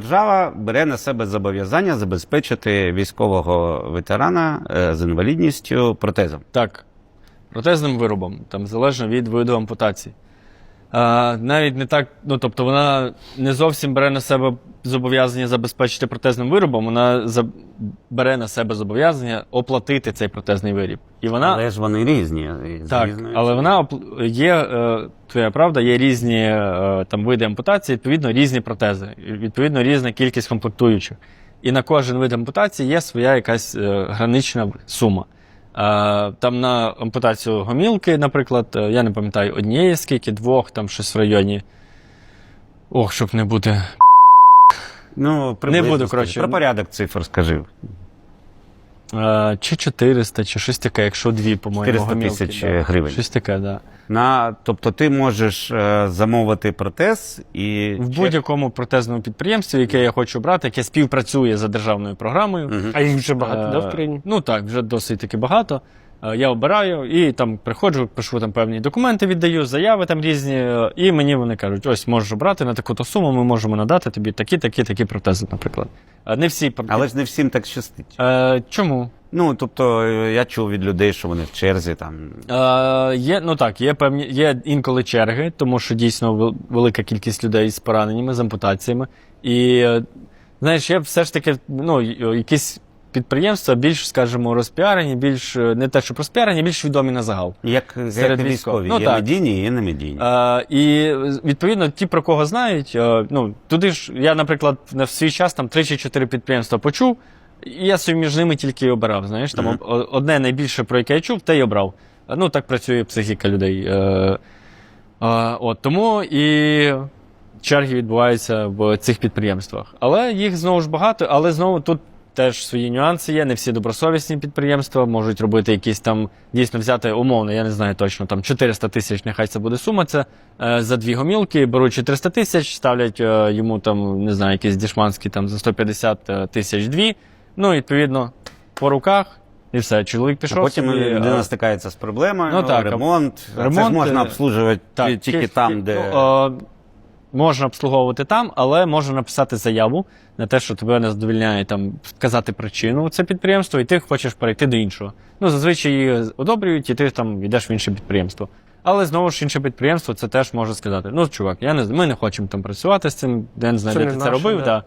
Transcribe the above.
Держава бере на себе зобов'язання забезпечити військового ветерана е, з інвалідністю протезом. Так, протезним виробом, там залежно від виду ампутації. А, навіть не так, ну тобто вона не зовсім бере на себе зобов'язання забезпечити протезним виробом, вона за, бере на себе зобов'язання оплатити цей протезний виріб. І вона Але ж вони різні. і з так, різною але ціною. вона опл- є, е, твоя правда, є різні е, там види ампутації, відповідно, різні протези, і, відповідно, різна кількість комплектуючих. І на кожен вид ампутації є своя якась е, гранична сума. Е, там на ампутацію гомілки, наприклад, е, я не пам'ятаю однієї скільки, двох, там щось в районі. Ох, щоб не бути. Ну, приблизно буду, скажи. коротше. Про порядок цифр скажи. Е, чи 400, чи щось таке, якщо дві, по-моєму, 400 гомілки. тисяч да. гривень. Щось таке. Да. На, тобто ти можеш е, замовити протез і. В будь-якому протезному підприємстві, яке я хочу брати, яке співпрацює за державною програмою. Угу. А їх вже багато, Е, да, в країні? Ну так, вже досить таки багато. Е, Я обираю і там приходжу, пишу там певні документи, віддаю, заяви там різні, е, і мені вони кажуть: ось можеш обрати на таку-то суму, ми можемо надати тобі такі, такі, такі протези, наприклад. Е, Не всі Але ж не всім так щастить. Е, чому? Ну, тобто, я чув від людей, що вони в черзі там. Е, є, ну так, є певні, є інколи черги, тому що дійсно велика кількість людей з пораненнями, з ампутаціями. І знаєш, є все ж таки ну, якісь підприємства більш, скажімо, розпіарені, більш е, не те, що розпіарені, більш відомі на загал. Як, Серед як військових. військові. Ну, є так. медійні, є не медійні. Е, і відповідно, ті, про кого знають, е, ну туди ж я, наприклад, на свій час там 3 чи 4 підприємства почув, і я собі між ними тільки обирав. Знаєш, там Мгм. о- одне найбільше, про яке я чув, те й обрав. Е, Ну, так працює психіка людей. Е, е, от, тому і черги відбуваються в цих підприємствах. Але їх знову ж багато, але знову тут. Теж свої нюанси є. Не всі добросовісні підприємства можуть робити якісь там дійсно взяти умовно, я не знаю точно, там 400 тисяч, нехай це буде сума. Це е, за дві гомілки, беруть 400 тисяч, ставлять е, йому там, не знаю, якісь дешманські там за 150 тисяч дві. Ну, відповідно, по руках, і все. Чоловік А пішов. потім собі, людина е, стикається з проблемою, Ну, так, а ремонт. Це ремонт, ж можна е, обслужувати так, тільки ті- там, де. ну, е, можна обслуговувати там, але можна написати заяву на те, що тебе не задовільняє там вказати причину це підприємство, і ти хочеш перейти до іншого. Ну, зазвичай її одобрюють, і ти там йдеш в інше підприємство. Але знову ж інше підприємство це теж може сказати: ну, чувак, я не ми не хочемо там працювати з цим, я не знаю, де ти це робив. да. Да.